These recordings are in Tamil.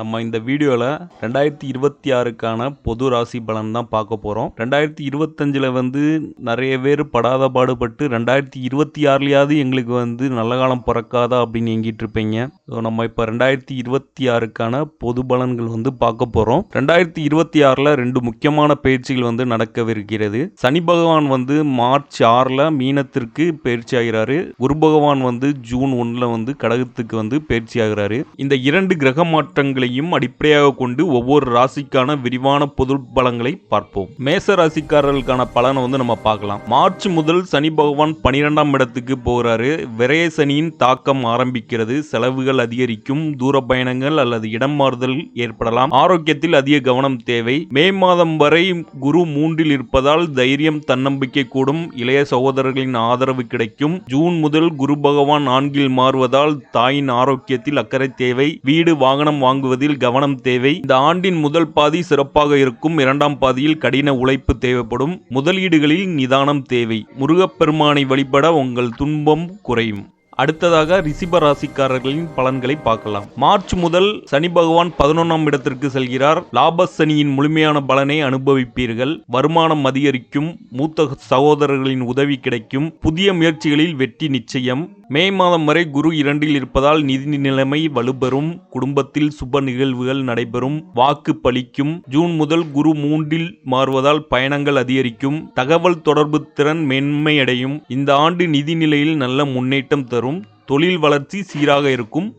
நம்ம இந்த வீடியோவில் ரெண்டாயிரத்தி இருபத்தி ஆறுக்கான பொது ராசி பலன் தான் பார்க்க போகிறோம் ரெண்டாயிரத்தி இருபத்தஞ்சில் வந்து நிறைய பேர் படாத பாடுபட்டு ரெண்டாயிரத்தி இருபத்தி ஆறுலையாவது எங்களுக்கு வந்து நல்ல காலம் பிறக்காதா அப்படின்னு எங்கிட்டு இருப்பீங்க. ஸோ நம்ம இப்போ ரெண்டாயிரத்தி இருபத்தி ஆறுக்கான பொது பலன்கள் வந்து பார்க்க போகிறோம் ரெண்டாயிரத்தி இருபத்தி ஆறில் ரெண்டு முக்கியமான பயிற்சிகள் வந்து நடக்கவிருக்கிறது. சனி பகவான் வந்து மார்ச் ஆறில் மீனத்திற்கு பயிற்சி ஆகிறாரு. குரு பகவான் வந்து ஜூன் ஒன்றில் வந்து கடகத்துக்கு வந்து பயிற்சி ஆகிறாரு. இந்த இரண்டு கிரக பலன்களையும் அடிப்படையாக கொண்டு ஒவ்வொரு ராசிக்கான விரிவான பொது பலன்களை பார்ப்போம். மேச ராசிக்காரர்களுக்கான பலனை வந்து நம்ம பார்க்கலாம். மார்ச் முதல் சனி பகவான் பனிரெண்டாம் இடத்துக்கு போகிறாரு விரைய சனியின் தாக்கம் ஆரம்பிக்கிறது. செலவுகள் அதிகரிக்கும். தூர பயணங்கள் அல்லது இடம் மாறுதல் ஏற்படலாம். ஆரோக்கியத்தில் அதிக கவனம் தேவை. மே மாதம் வரை குரு மூன்றில் இருப்பதால் தைரியம் தன்னம்பிக்கை கூடும். இளைய சகோதரர்களின் ஆதரவு கிடைக்கும். ஜூன் முதல் குரு பகவான் நான்கில் மாறுவதால் தாயின் ஆரோக்கியத்தில் அக்கறை தேவை. வீடு வாகனம் வாங்குவதில் கவனம் தேவை. இந்த ஆண்டின் முதல் பாதி சிறப்பாக இருக்கும் இரண்டாம் பாதியில் கடின உழைப்பு தேவைப்படும். முதலீடுகளில் நிதானம் தேவை. முருகப்பெருமானை வழிபட உங்கள் துன்பம் குறையும். அடுத்ததாக ரிஷிப ராசிக்காரர்களின் பலன்களை பார்க்கலாம். மார்ச் முதல் சனி பகவான் பதினொன்றாம் இடத்திற்கு செல்கிறார். லாப சனியின் முழுமையான பலனை அனுபவிப்பீர்கள். வருமானம் அதிகரிக்கும். மூத்த சகோதரர்களின் உதவி கிடைக்கும். புதிய முயற்சிகளில் வெற்றி நிச்சயம். மே மாதம் வரை குரு இரண்டில் இருப்பதால் நிதி நிலைமை வலுப்பெறும். குடும்பத்தில் சுப நிகழ்வுகள் நடைபெறும். வாக்கு பலிக்கும். ஜூன் முதல் குரு மூன்றில் மாறுவதால் பயணங்கள் அதிகரிக்கும். தகவல் தொடர்பு திறன் மேன்மையடையும். இந்த ஆண்டு நிதி நிலையில் நல்ல முன்னேற்றம் தரும். தொழில் வளர்ச்சி சீராக இருக்கும்.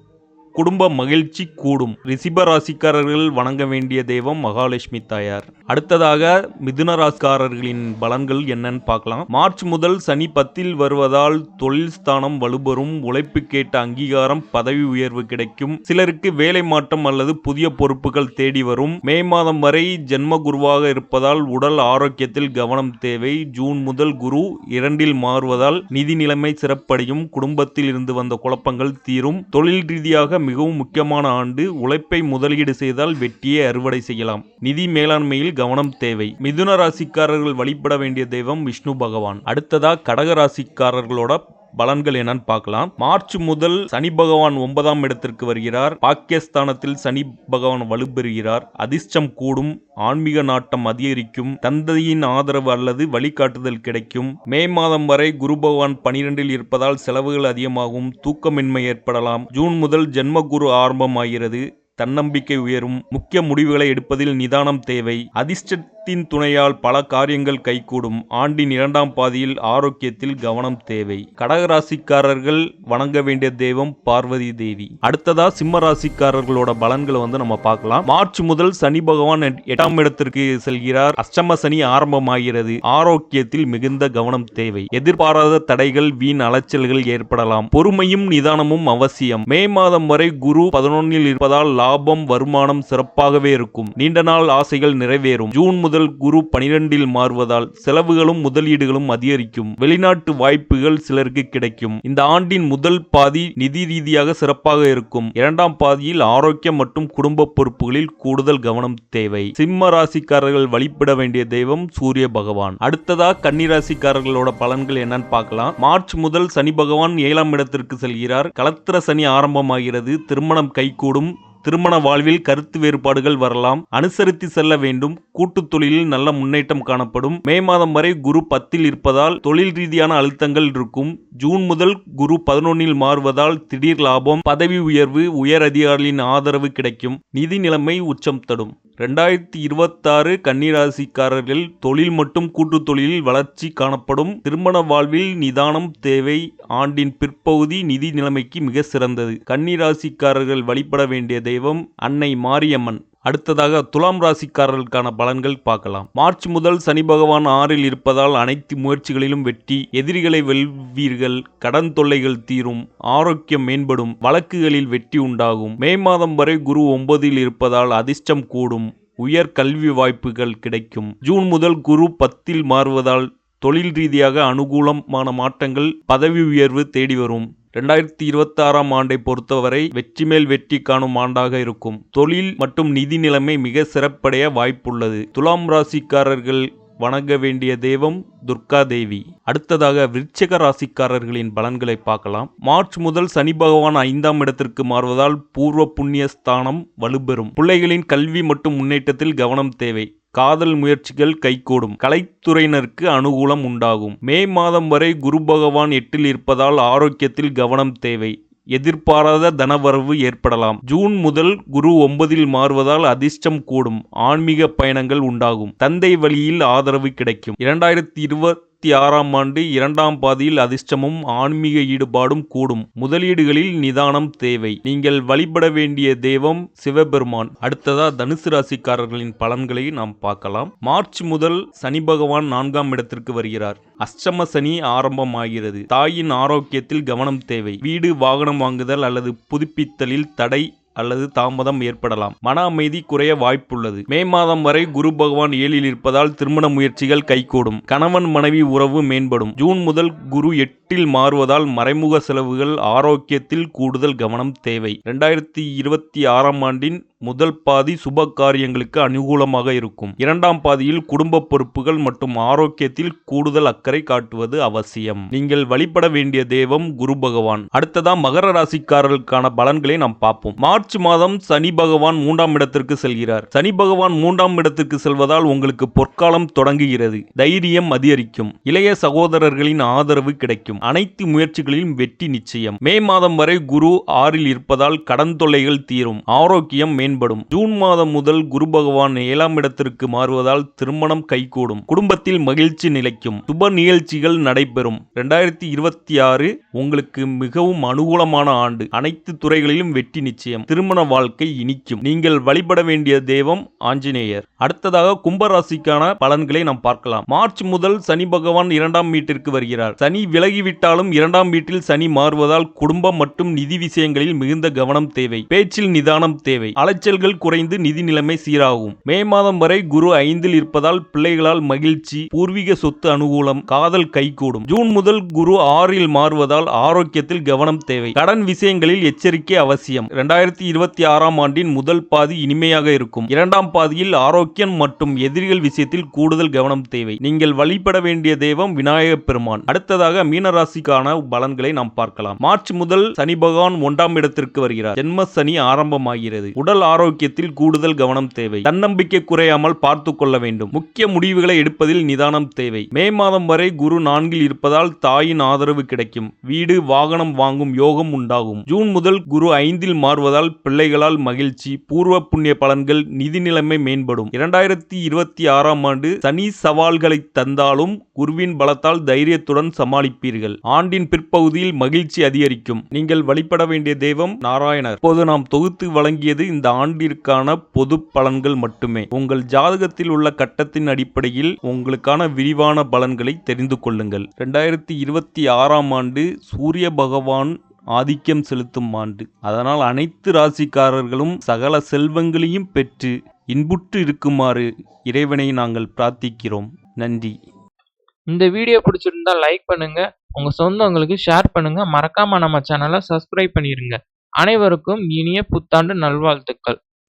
குடும்ப மகிழ்ச்சி கூடும். ரிஷிப ராசிக்காரர்கள் வணங்க வேண்டிய தெய்வம் மகாலட்சுமி தாயார். அடுத்ததாக மிதுன ராசிக்காரர்களின் பலன்கள் என்னன்னு பார்க்கலாம். மார்ச் முதல் சனி பத்தில் வருவதால் தொழில் ஸ்தானம் வலுபரும் உழைப்பு கேட்ட அங்கீகாரம் பதவி உயர்வு கிடைக்கும். சிலருக்கு வேலை மாற்றம் அல்லது புதிய பொறுப்புகள் தேடி வரும். மே மாதம் வரை ஜென்ம குருவாக இருப்பதால் உடல் ஆரோக்கியத்தில் கவனம் தேவை. ஜூன் முதல் குரு இரண்டில் மாறுவதால் நிதி நிலைமை சிறப்படையும். குடும்பத்தில் இருந்து வந்த குழப்பங்கள் தீரும். தொழில் ரீதியாக மிகவும் முக்கியமான ஆண்டு உழைப்பை முதலீடு செய்தால் வெற்றியை அறுவடை செய்யலாம். நிதி மேலாண்மையில் கவனம் தேவை. மிதுன ராசிக்காரர்கள் வழிபட வேண்டிய தெய்வம் விஷ்ணு பகவான். அடுத்ததா கடக ராசிக்காரர்களோட பலன்கள் என்னன்னு பார்க்கலாம். மார்ச் முதல் சனி பகவான் ஒன்பதாம் இடத்திற்கு வருகிறார். பாகிஸ்தானத்தில் சனி பகவான் வலுப்பெறுகிறார். அதிர்ஷ்டம் கூடும். ஆன்மீக நாட்டம் அதிகரிக்கும். தந்தையின் ஆதரவு அல்லது வழிகாட்டுதல் கிடைக்கும். மே மாதம் வரை குரு பகவான் பனிரெண்டில் இருப்பதால் செலவுகள் அதிகமாகும். தூக்கமின்மை ஏற்படலாம். ஜூன் முதல் ஜென்ம குரு ஆரம்பமாகிறது. தன்னம்பிக்கை உயரும். முக்கிய முடிவுகளை எடுப்பதில் நிதானம் தேவை. அதிர்ஷ்டத்தின் துணையால் பல காரியங்கள் கைகூடும். ஆண்டின் இரண்டாம் பாதியில் ஆரோக்கியத்தில் கவனம் தேவை. கடகராசிக்காரர்கள் வணங்க வேண்டிய தெய்வம் பார்வதி தேவி. அடுத்ததா சிம்ம ராசிக்காரர்களோட பலன்களை வந்து நம்ம பார்க்கலாம். மார்ச் முதல் சனி பகவான் எட்டாம் இடத்திற்கு செல்கிறார். அஷ்டம சனி ஆரம்பமாகிறது. ஆரோக்கியத்தில் மிகுந்த கவனம் தேவை. எதிர்பாராத தடைகள் வீண் அலைச்சல்கள் ஏற்படலாம். பொறுமையும் நிதானமும் அவசியம். மே மாதம் வரை குரு பதினொன்னில் இருப்பதால் லாபம் வருமானம் சிறப்பாகவே இருக்கும். நீண்ட நாள் ஆசைகள் நிறைவேறும். ஜூன் முதல் குரு பனிரெண்டில் மாறுவதால் செலவுகளும் முதலீடுகளும் அதிகரிக்கும். வெளிநாட்டு வாய்ப்புகள் சிலருக்கு கிடைக்கும். இந்த ஆண்டின் முதல் பாதி நிதி ரீதியாக சிறப்பாக இருக்கும். இரண்டாம் பாதியில் ஆரோக்கியம் மற்றும் குடும்ப பொறுப்புகளில் கூடுதல் கவனம் தேவை. சிம்ம ராசிக்காரர்கள் வழிபட வேண்டிய தெய்வம் சூரிய பகவான். அடுத்ததா கன்னிராசிக்காரர்களோட பலன்கள் என்னன்னு பார்க்கலாம். மார்ச் முதல் சனி பகவான் ஏழாம் இடத்திற்கு செல்கிறார். கலத்திர சனி ஆரம்பமாகிறது. திருமணம் கைகூடும். திருமண வாழ்வில் கருத்து வேறுபாடுகள் வரலாம். அனுசரித்து செல்ல வேண்டும். கூட்டு தொழிலில் நல்ல முன்னேற்றம் காணப்படும். மே மாதம் வரை குரு பத்தில் இருப்பதால் தொழில் ரீதியான அழுத்தங்கள் இருக்கும். ஜூன் முதல் குரு பதினொன்னில் மாறுவதால் திடீர் லாபம் பதவி உயர்வு உயர் அதிகாரிகளின் ஆதரவு கிடைக்கும். நிதி நிலைமை உச்சம் தடும். ரெண்டாயிரத்தி இருபத்தாறு கன்னிராசிக்காரர்கள் தொழில் மற்றும் கூட்டு தொழிலில் வளர்ச்சி காணப்படும் திருமண வாழ்வில் நிதானம் தேவை. ஆண்டின் பிற்பகுதி நிதி நிலைமைக்கு மிக சிறந்தது. கன்னிராசிக்காரர்கள் வழிபட வேண்டிய தெய்வம் அன்னை மாரியம்மன். அடுத்ததாக துலாம் ராசிக்காரர்களுக்கான பலன்கள் பார்க்கலாம். மார்ச் முதல் சனி பகவான் ஆறில் இருப்பதால் அனைத்து முயற்சிகளிலும் வெற்றி எதிரிகளை வெல்வீர்கள் கடன் தொல்லைகள் தீரும் ஆரோக்கியம் மேம்படும் வழக்குகளில் வெற்றி உண்டாகும். மே மாதம் வரை குரு ஒன்பதில் இருப்பதால் அதிர்ஷ்டம் கூடும் உயர் கல்வி வாய்ப்புகள் கிடைக்கும். ஜூன் முதல் குரு பத்தில் மாறுவதால் தொழில் ரீதியாக அனுகூலமான மாற்றங்கள் பதவி உயர்வு தேடி வரும். ரெண்டாயிரத்தி இருபத்தி ஆறாம் ஆண்டை பொறுத்தவரை வெற்றி மேல் வெற்றி காணும் ஆண்டாக இருக்கும். தொழில் மற்றும் நிதி நிலைமை மிக சிறப்படைய வாய்ப்புள்ளது. துலாம் ராசிக்காரர்கள் வணங்க வேண்டிய தெய்வம் துர்கா தேவி. அடுத்ததாக விருச்சக ராசிக்காரர்களின் பலன்களை பார்க்கலாம். மார்ச் முதல் சனி பகவான் ஐந்தாம் இடத்திற்கு மாறுவதால் பூர்வ புண்ணிய ஸ்தானம் வலுப்பெறும். பிள்ளைகளின் கல்வி மற்றும் முன்னேற்றத்தில் கவனம் தேவை. காதல் முயற்சிகள் கைகூடும். கலைத்துறையினருக்கு அனுகூலம் உண்டாகும். மே மாதம் வரை குரு பகவான் எட்டில் இருப்பதால் ஆரோக்கியத்தில் கவனம் தேவை. எதிர்பாராத தனவரவு ஏற்படலாம். ஜூன் முதல் குரு ஒன்பதில் மாறுவதால் அதிர்ஷ்டம் கூடும். ஆன்மீக பயணங்கள் உண்டாகும். தந்தை வழியில் ஆதரவு கிடைக்கும். இரண்டாயிரத்தி இருபத்தி ஆறாம் ஆண்டு இரண்டாம் பாதியில் அதிர்ஷ்டமும் ஆன்மீக ஈடுபாடும் கூடும். முதலீடுகளில் நிதானம் தேவை. நீங்கள் வழிபட வேண்டிய தெய்வம் சிவபெருமான். அடுத்ததா தனுசு ராசிக்காரர்களின் பலன்களை நாம் பார்க்கலாம். மார்ச் முதல் சனி பகவான் நான்காம் இடத்திற்கு வருகிறார். அஷ்டம சனி ஆரம்பமாகிறது. தாயின் ஆரோக்கியத்தில் கவனம் தேவை. வீடு வாகனம் வாங்குதல் அல்லது புதுப்பித்தலில் தடை அல்லது தாமதம் ஏற்படலாம். மன அமைதி குறைய வாய்ப்புள்ளது. மே மாதம் வரை குரு பகவான் ஏழில் இருப்பதால் திருமண முயற்சிகள் கைகூடும். கணவன் மனைவி உறவு மேம்படும். ஜூன் முதல் குரு எட்டில் மாறுவதால் மறைமுக செலவுகள் ஆரோக்கியத்தில் கூடுதல் கவனம் தேவை. இரண்டாயிரத்தி இருபத்தி ஆறாம் ஆண்டின் முதல் பாதி சுப காரியங்களுக்கு அனுகூலமாக இருக்கும். இரண்டாம் பாதியில் குடும்ப பொறுப்புகள் மற்றும் ஆரோக்கியத்தில் கூடுதல் அக்கறை காட்டுவது அவசியம். நீங்கள் வழிபட வேண்டிய தெய்வம் குரு பகவான். அடுத்ததா மகர ராசிக்காரர்களுக்கான பலன்களை நாம் பார்ப்போம். மார்ச் மாதம் சனி பகவான் மூன்றாம் இடத்திற்கு செல்கிறார். சனி பகவான் மூன்றாம் இடத்திற்கு செல்வதால் உங்களுக்கு பொற்காலம் தொடங்குகிறது. தைரியம் அதிகரிக்கும். இளைய சகோதரர்களின் ஆதரவு கிடைக்கும். அனைத்து முயற்சிகளிலும் வெற்றி நிச்சயம். மே மாதம் வரை குரு ஆறில் இருப்பதால் கடன் தொல்லைகள் தீரும். ஆரோக்கியம் மேம்படும் ஜூன் மாதம் முதல் குரு பகவான் ஏழாம் இடத்திற்கு மாறுவதால் திருமணம் கைகூடும். குடும்பத்தில் மகிழ்ச்சி நிலைக்கும். சுப நிகழ்ச்சிகள் நடைபெறும். இரண்டாயிரத்தி இருபத்தி ஆறு உங்களுக்கு மிகவும் அனுகூலமான ஆண்டு. அனைத்து துறைகளிலும் வெற்றி நிச்சயம். திருமண வாழ்க்கை இனிக்கும். நீங்கள் வழிபட வேண்டிய தெய்வம் ஆஞ்சநேயர். அடுத்ததாக கும்பராசிக்கான பலன்களை நாம் பார்க்கலாம். மார்ச் முதல் சனி பகவான் இரண்டாம் வீட்டிற்கு வருகிறார். சனி விலகிவிட்டாலும் இரண்டாம் வீட்டில் சனி மாறுவதால் குடும்பம் மற்றும் நிதி விஷயங்களில் மிகுந்த கவனம் தேவை. பேச்சில் நிதானம் தேவை. அலைச்சல்கள் குறைந்து நிதி நிலைமை சீராகும். மே மாதம் வரை குரு ஐந்தில் இருப்பதால் பிள்ளைகளால் மகிழ்ச்சி பூர்வீக சொத்து அனுகூலம் காதல் கைகூடும். ஜூன் முதல் குரு ஆறில் மாறுவதால் ஆரோக்கியத்தில் கவனம் தேவை. கடன் விஷயங்களில் எச்சரிக்கை அவசியம். இரண்டாயிரத்தி இருபத்தி ஆறாம் ஆண்டின் முதல் பாதி இனிமையாக இருக்கும். இரண்டாம் பாதியில் ஆரோக்கியம் மற்றும் எதிரிகள் விஷயத்தில் கூடுதல் கவனம் தேவை. நீங்கள் வழிபட வேண்டிய தெய்வம் விநாயக பெருமான். அடுத்ததாக மீனராசிக்கான பலன்களை நாம் பார்க்கலாம். மார்ச் முதல் சனி பகவான் ஒன்றாம் இடத்திற்கு வருகிறார். ஜென்ம சனி ஆரம்பமாகிறது. உடல் ஆரோக்கியத்தில் கூடுதல் கவனம் தேவை. தன்னம்பிக்கை குறையாமல் பார்த்து கொள்ள வேண்டும். முக்கிய முடிவுகளை எடுப்பதில் நிதானம் தேவை. மே மாதம் வரை குரு நான்கில் இருப்பதால் தாயின் ஆதரவு கிடைக்கும். வீடு வாகனம் வாங்கும் யோகம் உண்டாகும். ஜூன் முதல் குரு ஐந்தில் மாறுவதால் பிள்ளைகளால் மகிழ்ச்சி பூர்வ புண்ணிய பலன்கள் நிதி நிலைமை மேம்படும். இரண்டாயிரத்தி இருபத்தி ஆறாம் ஆண்டு சனி சவால்களை தந்தாலும் குருவின் பலத்தால் தைரியத்துடன் சமாளிப்பீர்கள். ஆண்டின் பிற்பகுதியில் மகிழ்ச்சி அதிகரிக்கும். நீங்கள் வழிபட வேண்டிய தெய்வம் நாராயணர். இப்போது நாம் தொகுத்து வழங்கியது இந்த ஆண்டிற்கான பொது பலன்கள் மட்டுமே. உங்கள் ஜாதகத்தில் உள்ள கட்டத்தின் அடிப்படையில் உங்களுக்கான விரிவான பலன்களை தெரிந்து கொள்ளுங்கள். ரெண்டாயிரத்தி இருபத்தி ஆறாம் ஆண்டு சூரிய பகவான் ஆதிக்கம் செலுத்தும் ஆண்டு. அதனால் அனைத்து ராசிக்காரர்களும் சகல செல்வங்களையும் பெற்று இன்புற்று இருக்குமாறு இறைவனை நாங்கள் பிரார்த்திக்கிறோம். நன்றி. இந்த வீடியோ பிடிச்சிருந்தா லைக் பண்ணுங்க. உங்க சொந்தங்களுக்கு ஷேர் பண்ணுங்க. மறக்காம நம்ம சேனலை சப்ஸ்கிரைப் பண்ணிருங்க. அனைவருக்கும் இனிய புத்தாண்டு நல்வாழ்த்துக்கள்.